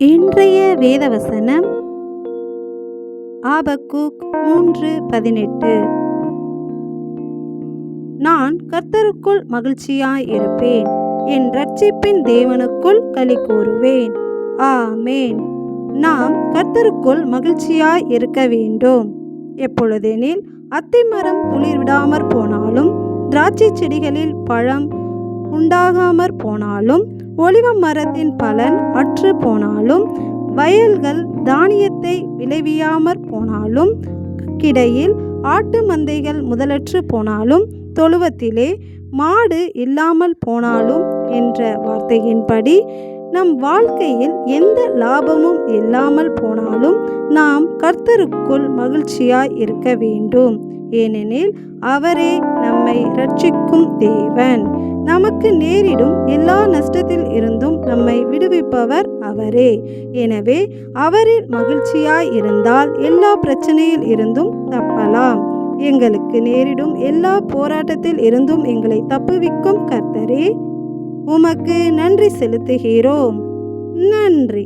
இன்றைய வேதவசனம் ஆபக்கூக் மூன்று பதினெட்டு. நான் கர்த்தருக்குள் மகிழ்ச்சியாய் இருப்பேன் என் ரட்சிப்பின் தேவனுக்குள் களி கூறுவேன். ஆமேன். நாம் கர்த்தருக்குள் மகிழ்ச்சியாய் இருக்க வேண்டும். எப்பொழுதெனில் அத்திமரம் துளிர் விடாமற் போனாலும் திராட்சை செடிகளில் பழம் உண்டாகாமற் போனாலும் ஒளிவ மரத்தின் பலன் அற்று போனாலும் வயல்கள் தானியத்தை விளைவியாமற் போனாலும் கிடையில் ஆட்டு மந்தைகள் முதலற்று போனாலும் தொழுவத்திலே மாடு இல்லாமல் போனாலும் என்ற வார்த்தையின்படி நம் வாழ்க்கையில் எந்த லாபமும் இல்லாமல் போனாலும் நாம் கர்த்தருக்குள் மகிழ்ச்சியாய் இருக்க வேண்டும். ஏனெனில் அவரே நம்மை ரட்சிக்கும் தேவன். நமக்கு நேரிடும் எல்லா நஷ்டத்தில் கொடுப்பவர் அவரே. எனவே அவரில் மகிழ்ச்சியாய் இருந்தால் எல்லா பிரச்சனையில் இருந்தும் தப்பலாம். எங்களுக்கு நேரிடும் எல்லா போராட்டத்தில் இருந்தும் எங்களை தப்புவிக்கும் கர்த்தரே உமக்கு நன்றி செலுத்துகிறோம். நன்றி.